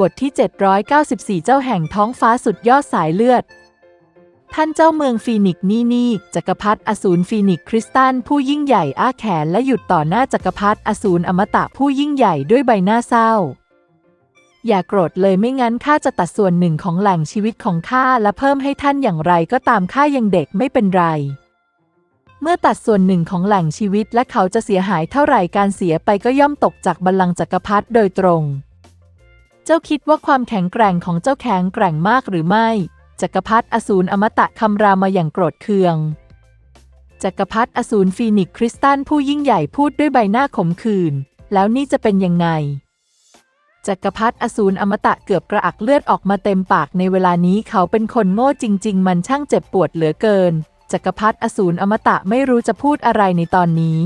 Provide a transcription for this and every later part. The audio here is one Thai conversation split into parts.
บทที่ 794 เจ้าแห่งท้องฟ้าสุดยอดสายเลือด ท่านเจ้าเมืองฟีนิกซ์นี่นี่จักรพรรดิอสูรฟีนิกคริสตันผู้ยิ่งใหญ่อ้าแขนและหยุดต่อหน้าจักรพรรดิอสูรอมตะผู้ยิ่งใหญ่ด้วยใบหน้าเศร้า อย่าโกรธเลยไม่งั้นข้าจะตัดส่วนหนึ่งของแหล่งชีวิตของข้าและเพิ่มให้ท่านอย่างไรก็ตามข้ายังเด็กไม่เป็นไรเมื่อตัดส่วนหนึ่งของแหล่งชีวิตและเขาจะเสียหายเท่าไหร่การเสียไปก็ย่อมตกจากบัลลังก์จักรพรรดิโดยตรง เจ้าคิดว่าความแข็งแกร่งของเจ้าแข็งแกร่งมากหรือไม่ จักรพรรดิอสูรอมตะคำรามาอย่างโกรธเคือง จักรพรรดิอสูรฟีนิกคริสตันผู้ยิ่งใหญ่พูดด้วยใบหน้าขมขื่น แล้วนี่จะเป็นยังไง จักรพรรดิอสูรอมตะเกือบกระอักเลือดออกมาเต็มปากในเวลานี้เขาเป็นคนโง่จริง ๆ มันช่างเจ็บปวดเหลือเกิน จักรพรรดิอสูรอมตะไม่รู้จะพูดอะไรในตอนนี้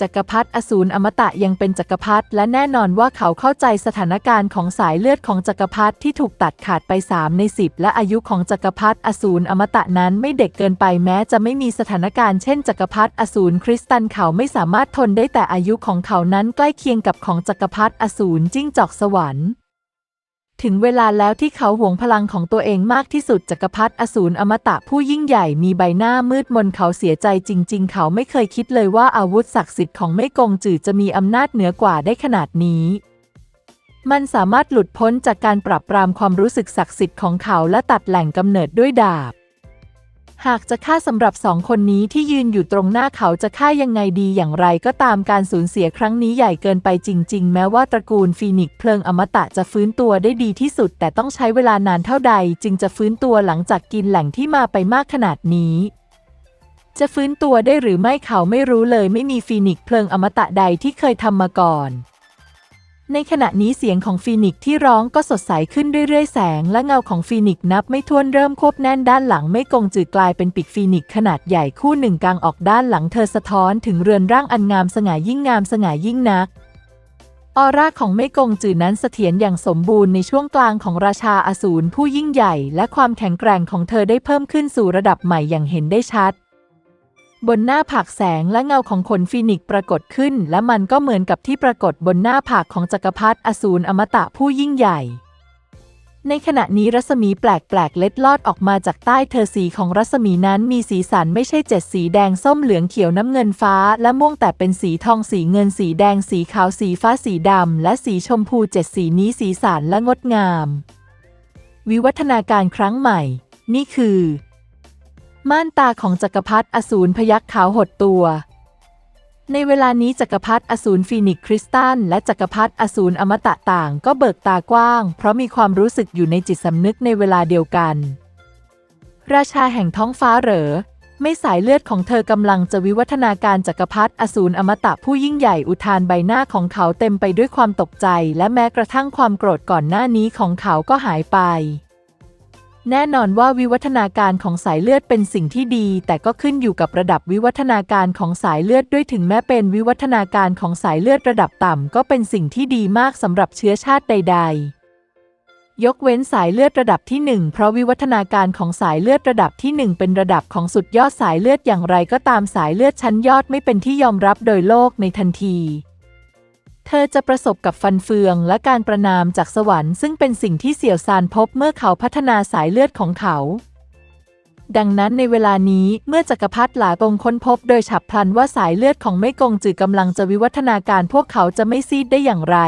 จักรพรรดิอสูรอมตะยังเป็นจักรพรรดิและแน่นอนว่าเขาเข้าใจสถานการณ์ของสายเลือดของจักรพรรดิที่ถูกตัดขาดไป 3 ใน 10 และอายุของจักรพรรดิอสูรอมตะนั้นไม่เด็กเกินไปแม้จะไม่มีสถานการณ์เช่นจักรพรรดิอสูรคริสตันเขาไม่สามารถทนได้แต่อายุของเขานั้นใกล้เคียงกับของจักรพรรดิอสูรจิ้งจอกสวรรค์ ถึงเวลาแล้วที่เขาหวงพลังของตัวเองมากที่สุดจักรพรรดิอสูรอมตะผู้ยิ่งใหญ่มีใบหน้ามืดมนเขาเสียใจจริง ๆ เขาไม่เคยคิดเลยว่าอาวุธศักดิ์สิทธิ์ของไม่กงจือจะมีอำนาจเหนือกว่าได้ขนาดนี้ มันสามารถหลุดพ้นจากการปรับปรามความรู้สึกศักดิ์สิทธิ์ของเขาและตัดแหล่งกำเนิดด้วยดาบ หากจะฆ่าสำหรับสองคนนี้ที่ยืนอยู่ตรงหน้าเขาจะฆ่ายังไงดีอย่างไรก็ตามการสูญเสียครั้งนี้ใหญ่เกินไปจริง ๆ แม้ว่าตระกูลฟีนิกซ์เพลิงอมตะจะฟื้นตัวได้ดีที่สุด แต่ต้องใช้เวลานานเท่าใด จึงจะฟื้นตัวหลังจากกินแหล่งที่มาไปมากขนาดนี้จะฟื้นตัวได้หรือไม่เขาไม่รู้เลยไม่มีฟีนิกซ์เพลิงอมตะใดที่เคยทำมาก่อน ในขณะนี้เสียงของฟีนิกซ์ที่ร้องก็สดใสขึ้นเรื่อยๆ แสงและเงาของฟีนิกซ์นับไม่ถ้วนเริ่มควบแน่นด้านหลังไม่กงจืดกลายเป็นปีกฟีนิกซ์ขนาดใหญ่คู่หนึ่งกลางออกด้านหลังเธอสะท้อนถึงเรือนร่างอันงามสง่ายิ่งงามสง่ายิ่งนักออร่าของไม่กงจืดนั้นเสถียรอย่างสมบูรณ์ในช่วงกลางของราชาอสูรผู้ยิ่งใหญ่ และความแข็งแกร่งของเธอได้เพิ่มขึ้นสู่ระดับใหม่อย่างเห็นได้ชัด บนหน้าผากแสงและเงาของขนฟีนิกซ์ปรากฏขึ้น และมันก็เหมือนกับที่ปรากฏบนหน้าผากของจักรพรรดิอสูรอมตะผู้ยิ่งใหญ่ ในขณะนี้รัศมีแปลกๆ เล็ดลอดออกมาจากใต้เธอสีของรัศมีนั้นมีสีสันไม่ใช่เจ็ดสีแดงส้มเหลืองเขียวน้ำเงินฟ้า และม่วงแต่เป็นสีทองสีเงินสีแดงสีขาวสีฟ้าสีดำและสีชมพูเจ็ดสีนี้สีสันและงดงาม วิวัฒนาการครั้งใหม่ นี่คือ ม่านตาของจักรพรรดิอสูรพยักขาวหดตัว ในเวลานี้จักรพรรดิอสูรฟีนิกคริสตัลและจักรพรรดิอสูรอมตะต่างก็เบิกตากว้าง เพราะมีความรู้สึกอยู่ในจิตสำนึกในเวลาเดียวกัน ราชาแห่งท้องฟ้าเหรอ ไม่สายเลือดของเธอกำลังจะวิวัฒนาการจักรพรรดิอสูรอมตะผู้ยิ่งใหญ่อุทานใบหน้าของเขาเต็มไปด้วยความตกใจ และแม้กระทั่งความโกรธก่อนหน้านี้ของเขาก็หายไป แน่นอนว่าวิวัฒนาการของสายเลือดเป็นสิ่งที่ดี แต่ก็ขึ้นอยู่กับระดับวิวัฒนาการของสายเลือดด้วยถึงแม้เป็นวิวัฒนาการของสายเลือดระดับต่ำก็เป็นสิ่งที่ดีมากสำหรับเชื้อชาติใด ๆ ยกเว้นสายเลือดระดับที่ 1 เพราะวิวัฒนาการของสายเลือดระดับที่ 1 เป็นระดับของสุดยอดสายเลือดอย่างไรก็ตามสายเลือดชั้นยอดไม่เป็นที่ยอมรับโดยโลกในทันที เธอจะประสบกับฟันเฟืองและการประนามจากสวรรค์ซึ่งเป็นสิ่งที่เสี่ยวซานพบเมื่อเขาพัฒนาสายเลือดของเขา ดังนั้นในเวลานี้เมื่อจักรพรรดิหลาปงค้นพบโดยฉับพลันว่าสายเลือดของไม่กงจือกำลังจะวิวัฒนาการพวกเขาจะไม่ซีดได้อย่างไร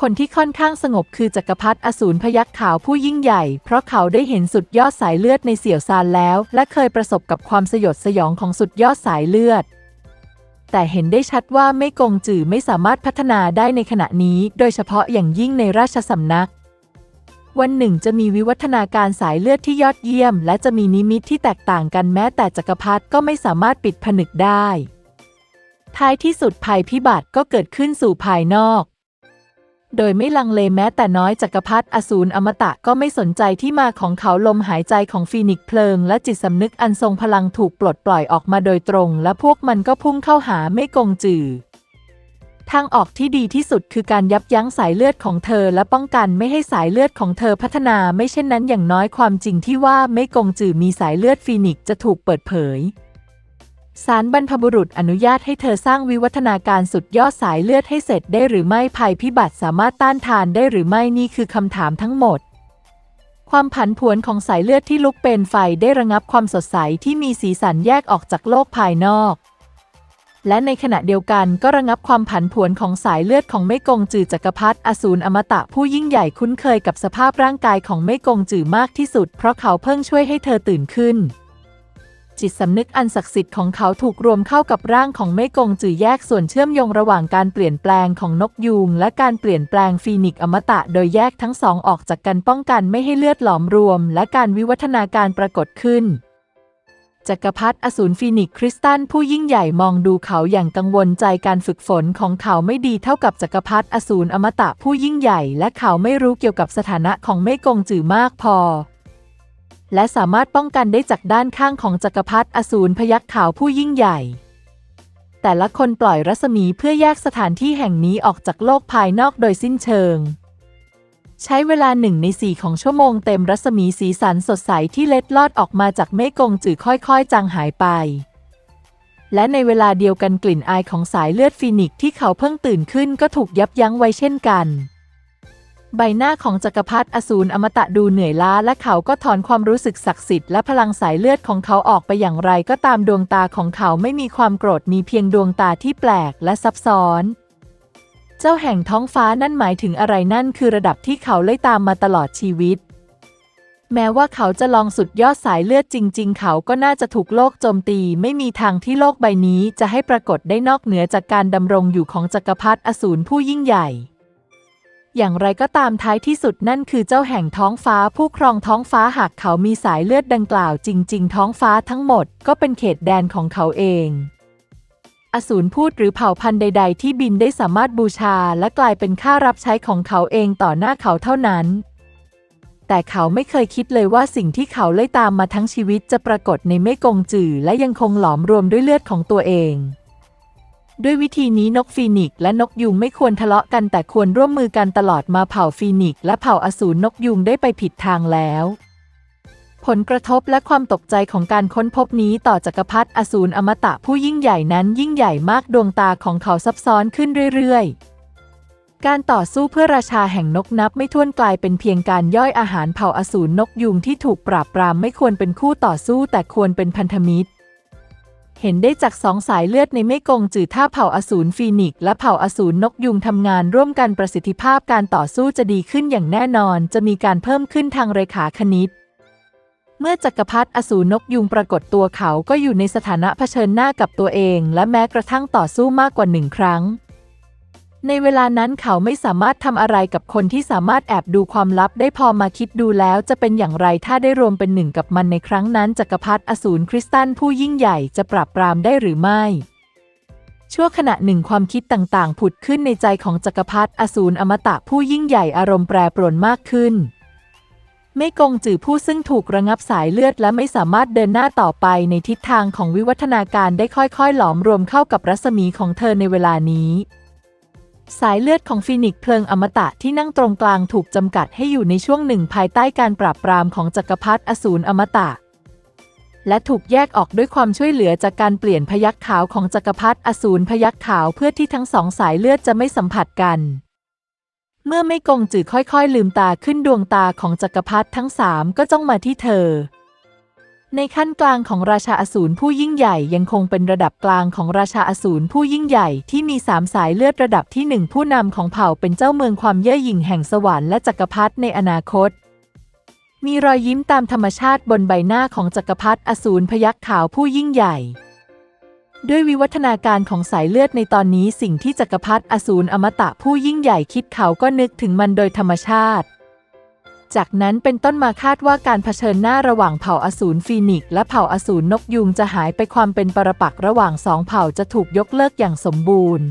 คนที่ค่อนข้างสงบคือจักรพรรดิอสูรพยักขาวผู้ยิ่งใหญ่ เพราะเขาได้เห็นสุดยอดสายเลือดในเสี่ยวซานแล้ว และเคยประสบกับความสยดสยองของสุดยอดสายเลือด แต่เห็นได้ชัดว่าไม่กงจือไม่สามารถพัฒนาได้ในขณะนี้ โดยเฉพาะอย่างยิ่งในราชสำนัก วันหนึ่งจะมีวิวัฒนาการสายเลือดที่ยอดเยี่ยม และจะมีนิมิตที่แตกต่างกันแม้แต่จักรพรรดิก็ไม่สามารถปิดผนึกได้ ท้ายที่สุดภัยพิบัติก็เกิดขึ้นสู่ภายนอก โดยไม่ลังเลแม้แต่น้อยจักรพรรดิอสูรอมตะก็ไม่สนใจที่มาของเขาลมหายใจของฟีนิกซ์เพลิง และจิตสำนึกอันทรงพลังถูกปลดปล่อยออกมาโดยตรง และพวกมันก็พุ่งเข้าหาไม่กงจือทางออกที่ดีที่สุดคือการยับยั้งสายเลือดของเธอและป้องกันไม่ให้สายเลือดของเธอพัฒนาไม่เช่นนั้นอย่างน้อยความจริงที่ว่าไม่กงจือมีสายเลือดฟีนิกซ์จะถูกเปิดเผย ศาลบรรพบุรุษอนุญาตให้เธอสร้างวิวัฒนาการสุดยอดสายเลือดให้เสร็จได้หรือไม่ภัยพิบัติสามารถต้านทานได้หรือไม่นี่คือคำถามทั้งหมด ความผันผวนของสายเลือดที่ลุกเป็นไฟได้ระงับความสดใสที่มีสีสันแยกออกจากโลกภายนอก และในขณะเดียวกันก็ระงับความผันผวนของสายเลือดของเมกงจือจักรพรรดิอสูรอมตะผู้ยิ่งใหญ่คุ้นเคยกับสภาพร่างกายของเมกงจือมากที่สุด เพราะเขาเพิ่งช่วยให้เธอตื่นขึ้น จิตสำนึกอันศักดิ์สิทธิ์ของเขาถูกรวมเข้ากับร่างของเมกงจือแยกส่วนเชื่อมโยงระหว่างการเปลี่ยนแปลงของนกยูงและการเปลี่ยนแปลงฟีนิกอมตะ โดยแยกทั้งสองออกจากกันป้องกันไม่ให้เลือดหลอมรวม และการวิวัฒนาการปรากฏขึ้นจักรพรรดิอสูรฟีนิกคริสตันผู้ยิ่งใหญ่มองดูเขาอย่างกังวลใจการฝึกฝนของเขาไม่ดีเท่ากับจักรพรรดิอสูรอมตะผู้ยิ่งใหญ่ และเขาไม่รู้เกี่ยวกับสถานะของเมกงจือมากพอ และสามารถป้องกันได้จากด้านข้างของจักรพรรดิอสูรพยักษ์ขาวผู้ยิ่งใหญ่ แต่ละคนปล่อยรัศมีเพื่อแยกสถานที่แห่งนี้ออกจากโลกภายนอกโดยสิ้นเชิง ใช้เวลาหนึ่งในสี่ของชั่วโมงเต็มรัศมีสีสันสดใสที่เล็ดลอดออกมาจากเมฆกงจือค่อยๆ จางหายไป และในเวลาเดียวกันกลิ่นอายของสายเลือดฟีนิกซ์ที่เขาเพิ่งตื่นขึ้นก็ถูกยับยั้งไว้เช่นกัน ใบหน้าของจักรพรรดิอสูรอมตะดูเหนื่อยล้า และเขาก็ถอนความรู้สึกศักดิ์สิทธิ์และพลังสายเลือดของเขาออกไปอย่างไรก็ตามดวงตาของเขาไม่มีความโกรธมีเพียงดวงตาที่แปลกและซับซ้อน เจ้าแห่งท้องฟ้านั่นหมายถึงอะไรนั่นคือระดับที่เขาไล่ตามมาตลอดชีวิต แม้ว่าเขาจะลองสุดยอดสายเลือดจริง ๆ เขาก็น่าจะถูกโลกโจมตี ไม่มีทางที่โลกใบนี้จะให้ปรากฏได้นอกเหนือจากการดำรงอยู่ของจักรพรรดิอสูรผู้ยิ่งใหญ่ อย่างไรก็ตามท้ายที่สุดนั่นคือเจ้าแห่งท้องฟ้าผู้ครองท้องฟ้าหากเขามีสายเลือดดังกล่าวจริง ๆ ท้องฟ้าทั้งหมดก็เป็นเขตแดนของเขาเอง อสูรพูดหรือเผ่าพันธุ์ใด ๆ ที่บินได้สามารถบูชาและกลายเป็นข้ารับใช้ของเขาเองต่อหน้าเขาเท่านั้น แต่เขาไม่เคยคิดเลยว่าสิ่งที่เขาไล่ตามมาทั้งชีวิตจะปรากฏในเมฆกงจือและยังคงหลอมรวมด้วยเลือดของตัวเอง ด้วยวิธีนี้นกฟีนิกซ์และนกยุงไม่ควรทะเลาะกันแต่ควรร่วมมือกันตลอดมาเผ่าฟีนิกซ์และเผ่าอสูรนกยุงได้ไปผิดทางแล้ว ผลกระทบและความตกใจของการค้นพบนี้ต่อจักรพรรดิอสูรอมตะผู้ยิ่งใหญ่นั้นยิ่งใหญ่มากดวงตาของเขาซับซ้อนขึ้นเรื่อยๆ การต่อสู้เพื่อราชาแห่งนกนับไม่ถ้วนกลายเป็นเพียงการย่อยอาหารเผ่าอสูรนกยุงที่ถูกปราบปรามไม่ควรเป็นคู่ต่อสู้แต่ควรเป็นพันธมิตร เห็นได้จากสองสายเลือดในไมกงจือท่าเผ่าอสูรฟีนิกและเผ่าอสูรนกยุงทำงานร่วมกันประสิทธิภาพการต่อสู้จะดีขึ้นอย่างแน่นอน จะมีการเพิ่มขึ้นทางเรขาคณิต เมื่อจักรพรรดิอสูรนกยุงปรากฏตัวเขาก็อยู่ในสถานะเผชิญหน้ากับตัวเอง และแม้กระทั่งต่อสู้มากกว่าหนึ่งครั้ง ในเวลานั้นเขาไม่สามารถทำอะไรกับคนที่สามารถแอบดูความลับได้พอมาคิดดูแล้วจะเป็นอย่างไรถ้าได้รวมเป็นหนึ่งกับมันในครั้งนั้นจักรพรรดิอสูรคริสตันผู้ยิ่งใหญ่จะปราบปรามได้หรือไม่ ชั่วขณะหนึ่งความคิดต่างๆ ผุดขึ้นในใจของจักรพรรดิอสูรอมตะผู้ยิ่งใหญ่อารมณ์แปรปรวนมากขึ้นไม่กงจือผู้ซึ่งถูกระงับสายเลือดและไม่สามารถเดินหน้าต่อไปในทิศทางของวิวัฒนาการได้ค่อยๆ หลอมรวมเข้ากับรัศมีของเธอในเวลานี้ สายเลือดของฟีนิกซ์เพลิงอมตะที่นั่งตรงกลางถูกจำกัดให้อยู่ในช่วงหนึ่งภายใต้การปราบปรามของจักรพรรดิอสูรอมตะ และถูกแยกออกด้วยความช่วยเหลือจากการเปลี่ยนพยัคฆ์ขาวของจักรพรรดิอสูรพยัคฆ์ขาวเพื่อที่ทั้งสองสายเลือดจะไม่สัมผัสกัน เมื่อไม่กงจือค่อยๆ ลืมตาขึ้นดวงตาของจักรพรรดิทั้งสามก็จ้องมาที่เธอ ในขั้นกลางของราชาอสูรผู้ยิ่งใหญ่ยังคงเป็นระดับกลางของราชาอสูรผู้ยิ่งใหญ่ที่มีสามสายเลือดระดับที่หนึ่งผู้นำของเผ่าเป็นเจ้าเมืองความเย่อหยิ่งแห่งสวรรค์และจักรพรรดิในอนาคต มีรอยยิ้มตามธรรมชาติบนใบหน้าของจักรพรรดิอสูรพยัคขาวผู้ยิ่งใหญ่ ด้วยวิวัฒนาการของสายเลือดในตอนนี้สิ่งที่จักรพรรดิอสูรอมตะผู้ยิ่งใหญ่คิดเขาก็นึกถึงมันโดยธรรมชาติ จากนั้นเป็นต้นมาคาดว่าการเผชิญหน้าระหว่างเผ่าอสูรฟีนิกและเผ่าอสูรนกยุงจะหายไปความเป็นปรปักษ์ระหว่างสองเผ่าจะถูกยกเลิกอย่างสมบูรณ์